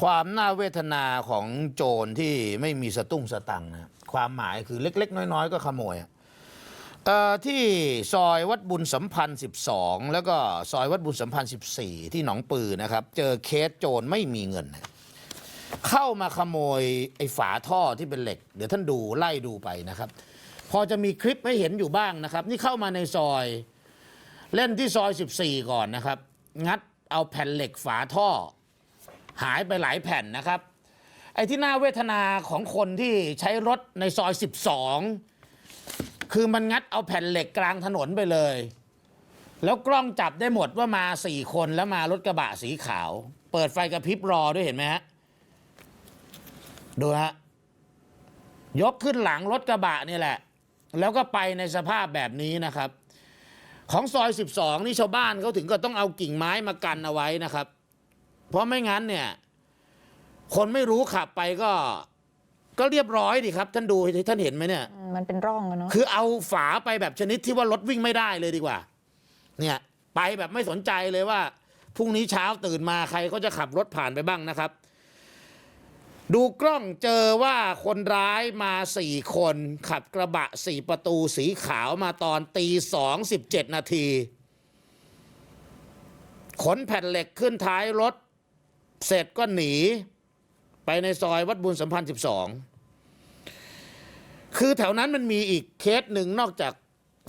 ความน่าเวทนาของโจรที่ไม่มีสตุ้งสตังนะความหมายคือเล็ก ๆ น้อย ๆ ก็ขโมยที่ซอยวัดบุญสัมพันธ์ 12 แล้วก็ซอยวัดบุญสัมพันธ์ 14 ที่หนองปือนะครับ เจอเคสโจรไม่มีเงิน เข้ามาขโมยไอ้ฝาท่อที่เป็นเหล็ก เดี๋ยวท่านดูไล่ดูไปนะครับ พอจะมีคลิปให้เห็นอยู่บ้างนะครับ นี่เข้ามาในซอยเล่นที่ซอย 14 ก่อนนะครับ งัดเอาแผ่นเหล็กฝาท่อ หายไปหลายแผ่นนะครับ ไอ้ที่น่าเวทนาของคนที่ใช้รถในซอย 12 คือมันงัดเอาแผ่นเหล็กกลางถนนไปเลย แล้วกล้องจับได้หมดว่ามาสี่คนแล้วมารถกระบะสีขาว เปิดไฟกระพริบรอด้วยเห็นไหมฮะดูฮะยกขึ้นหลังรถกระบะนี่แหละ แล้วก็ไปในสภาพแบบนี้นะครับ ของซอย 12 นี่ชาวบ้านเขาถึงก็ต้องเอากิ่งไม้มากันเอาไว้นะครับ เพราะไม่งั้นเนี่ย คนไม่รู้ขับไปก็ ก็เรียบร้อยดีครับ ท่านดูท่านเห็นไหมเนี่ยอืมมันเป็นร่องอะเนาะคือเอาฝาไปแบบชนิดที่ว่ารถวิ่งไม่ได้เลยดีกว่า เนี่ย ไปแบบไม่สนใจเลยว่าพรุ่งนี้เช้าตื่นมาใครก็จะขับรถผ่านไปบ้างนะครับ ดูกล้องเจอว่าคนร้ายมาสี่คน ขับกระบะสี่ประตูสีขาวมาตอนตีสองสิบเจ็ดนาทีขนแผ่นเหล็กขึ้นท้ายรถ เสร็จก็หนีไปในซอยวัดบุญสัมพันธ์สิบสองคือแถวนั้นมันมีอีกเคสหนึ่งนอกจาก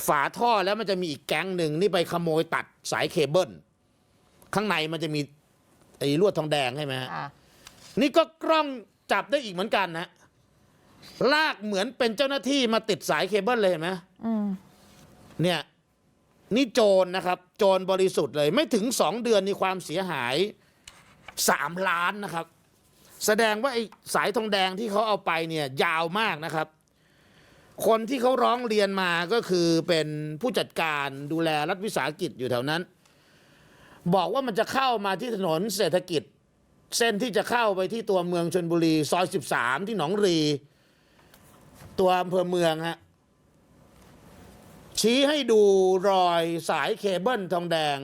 ฝาท่อแล้วมันจะมีอีกแก๊งหนึ่งนี่ไปขโมยตัดสายเคเบิลข้างในมันจะมีไอ้ลวดทองแดงใช่ไหมฮะค่ะนี่ก็กล้องจับได้อีกเหมือนกันนะลากเหมือนเป็นเจ้าหน้าที่มาติดสายเคเบิลเลยเห็นไหมอืมเนี่ย นี่โจรนะครับ โจรบริสุทธิ์เลย ไม่ถึงสองเดือนนี่ความเสียหาย สามล้านนะครับ แสดงว่าไอ้สายทองแดงที่เขาเอาไปเนี่ยยาวมากนะครับ คนที่เขาร้องเรียนมาก็คือเป็นผู้จัดการดูแลรัฐวิสาหกิจอยู่แถวนั้น บอกว่ามันจะเข้ามาที่ถนนเศรษฐกิจ เส้นที่จะเข้าไปที่ตัวเมืองชนบุรี ซอย 13 ที่หนองรี ตัวอำเภอเมืองฮะชี้ให้ดูรอยสายเคเบิลทองแดง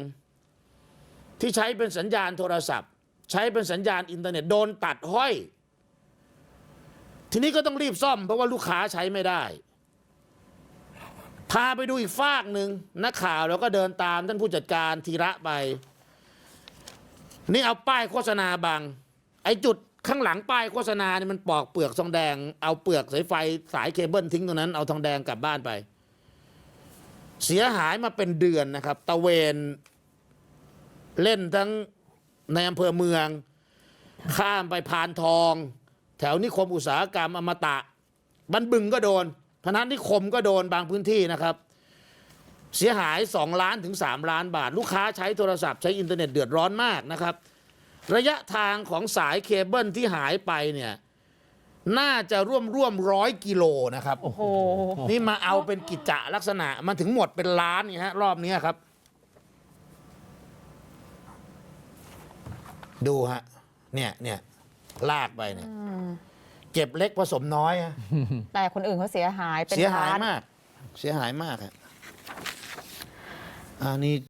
ที่ใช้เป็นสัญญาณโทรศัพท์ ใช้เป็นสัญญาณอินเทอร์เน็ตโดนตัดห้อย ทีนี้ก็ต้องรีบซ่อมเพราะว่าลูกค้าใช้ไม่ได้พาไปดูอีกฟากหนึ่งนักข่าวแล้วก็เดินตามท่านผู้จัดการธีระไป นี่เอาป้ายโฆษณาบังไอ้จุดข้างหลังป้ายโฆษณาเนี่ยมันปอกเปลือกทองแดง เอาเปลือกสายไฟสายเคเบิลทิ้งตรงนั้นเอาทองแดงกลับบ้านไป เสียหายมาเป็นเดือนนะครับ ตะเวน เล่นทั้ง ในอำเภอเมือง ข้ามไปพานทอง แถวนิคมอุตสาหกรรมอมตะ บันบึงก็โดนพนัสนิคมก็โดนบางพื้นที่นะครับ เสียหาย 2 ล้านถึง 3 ล้านบาท ลูกค้าใช้โทรศัพท์ใช้อินเทอร์เน็ตเดือดร้อนมากนะครับ ระยะทางของสายเคเบิลที่หายไปเนี่ยน่าจะร่วมร่วมร้อยกิโลนะครับ โอ้โห นี่มาเอาเป็นกิจจะลักษณะมันถึงหมดเป็นล้านนี่ฮะรอบนี้ครับ ดูฮะ เนี่ยเนี่ยลากไปเนี่ยเก็บเล็กผสมน้อยฮะแต่คนอื่นเขาเสียหายเป็นเสียหายล้านมาก เสียหายมากฮะอันนี้